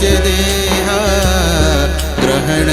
देहा ग्रहण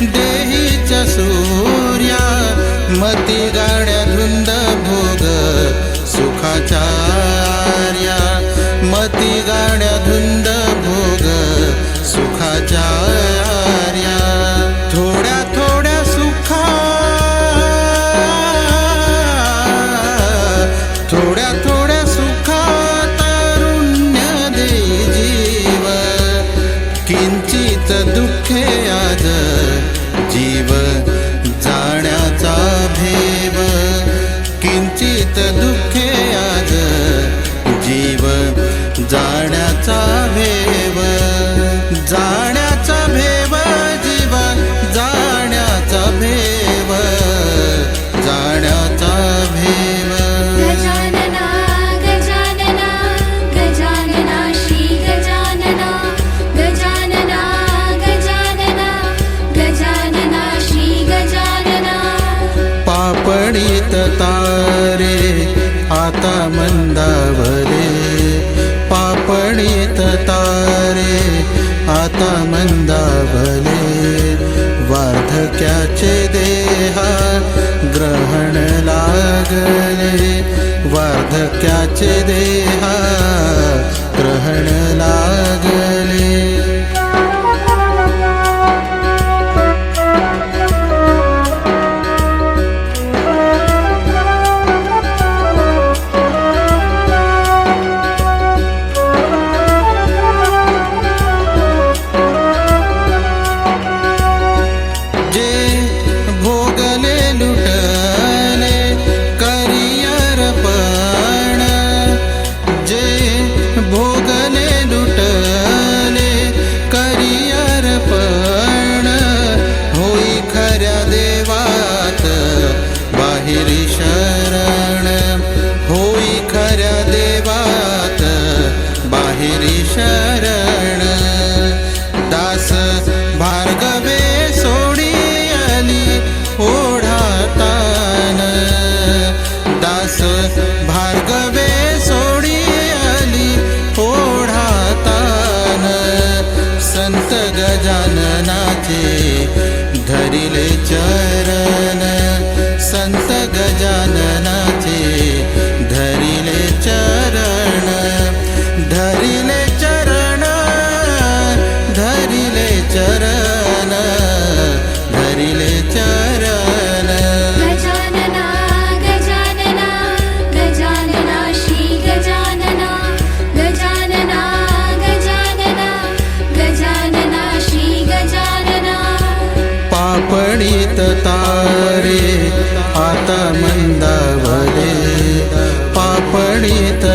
देहीच्या सूर्या मती गाड्या धुंद भोग सुखाचार्या मती गाड्या धुंद भोग सुखाचार्या थोड्या थोड्या सुखा थोड्या थोड्या गणित तारे आता मंदावरे पापणीत तारे आता मंदावले. वार्धक्याचे देहा ग्रहण लागले. वार्धक्याचे देहा ग्रहण गजाननाचे धरिले उदित तारे आता मंदावले. पापणीत